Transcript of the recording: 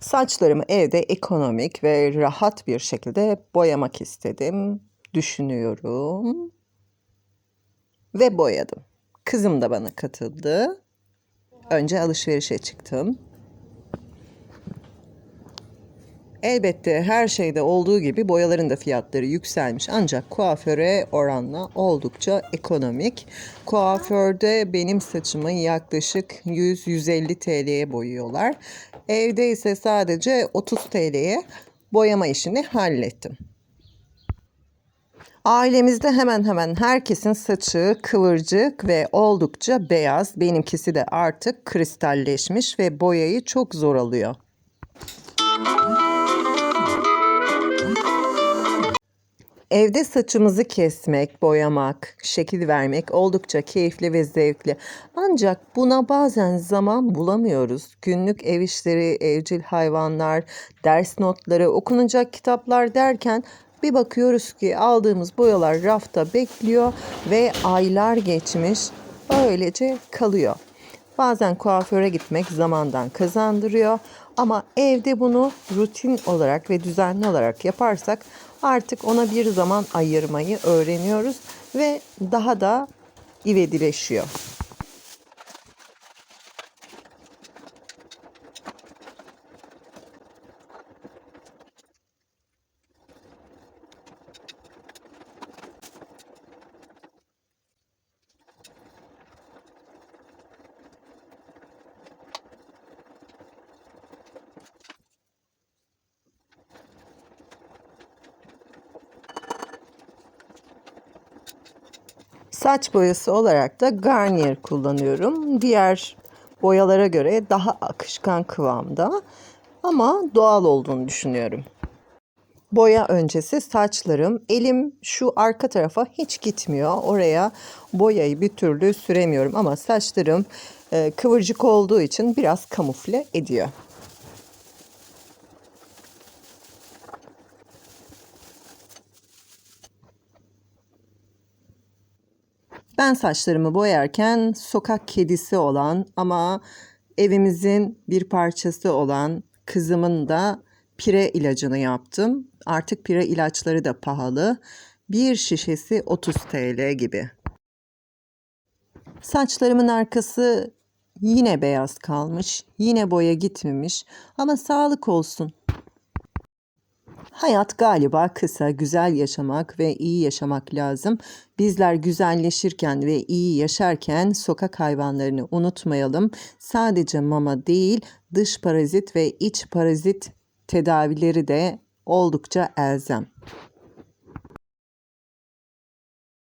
Saçlarımı evde ekonomik ve rahat bir şekilde boyamak istedim. Düşünüyorum. Ve boyadım. Kızım da bana katıldı. Önce alışverişe çıktım. Elbette her şeyde olduğu gibi boyaların da fiyatları yükselmiş ancak kuaföre oranla oldukça ekonomik. Kuaförde benim saçımı yaklaşık 100-150 TL'ye boyuyorlar. Evde ise sadece 30 TL'ye boyama işini hallettim. Ailemizde hemen hemen herkesin saçı kıvırcık ve oldukça beyaz. Benimkisi de artık kristalleşmiş ve boyayı çok zor alıyor. Evde saçımızı kesmek, boyamak, şekil vermek oldukça keyifli ve zevkli. Ancak buna bazen zaman bulamıyoruz. Günlük ev işleri, evcil hayvanlar, ders notları, okunacak kitaplar derken bir bakıyoruz ki aldığımız boyalar rafta bekliyor ve aylar geçmiş öylece kalıyor. Bazen kuaföre gitmek zamandan kazandırıyor ama evde bunu rutin olarak ve düzenli olarak yaparsak artık ona bir zaman ayırmayı öğreniyoruz ve daha da ivedileşiyor. Saç boyası olarak da Garnier kullanıyorum. Diğer boyalara göre daha akışkan kıvamda ama doğal olduğunu düşünüyorum. Boya öncesi saçlarım elim şu arka tarafa hiç gitmiyor. Oraya boyayı bir türlü süremiyorum ama saçlarım e, kıvırcık olduğu için biraz kamufle ediyor. Ben saçlarımı boyarken sokak kedisi olan ama evimizin bir parçası olan kızımın da pire ilacını yaptım. Artık pire ilaçları da pahalı. Bir şişesi 30 TL gibi. Saçlarımın arkası yine beyaz kalmış. Yine boya gitmemiş ama sağlık olsun. Hayat galiba kısa, güzel yaşamak ve iyi yaşamak lazım. Bizler güzelleşirken ve iyi yaşarken sokak hayvanlarını unutmayalım. Sadece mama değil, dış parazit ve iç parazit tedavileri de oldukça elzem.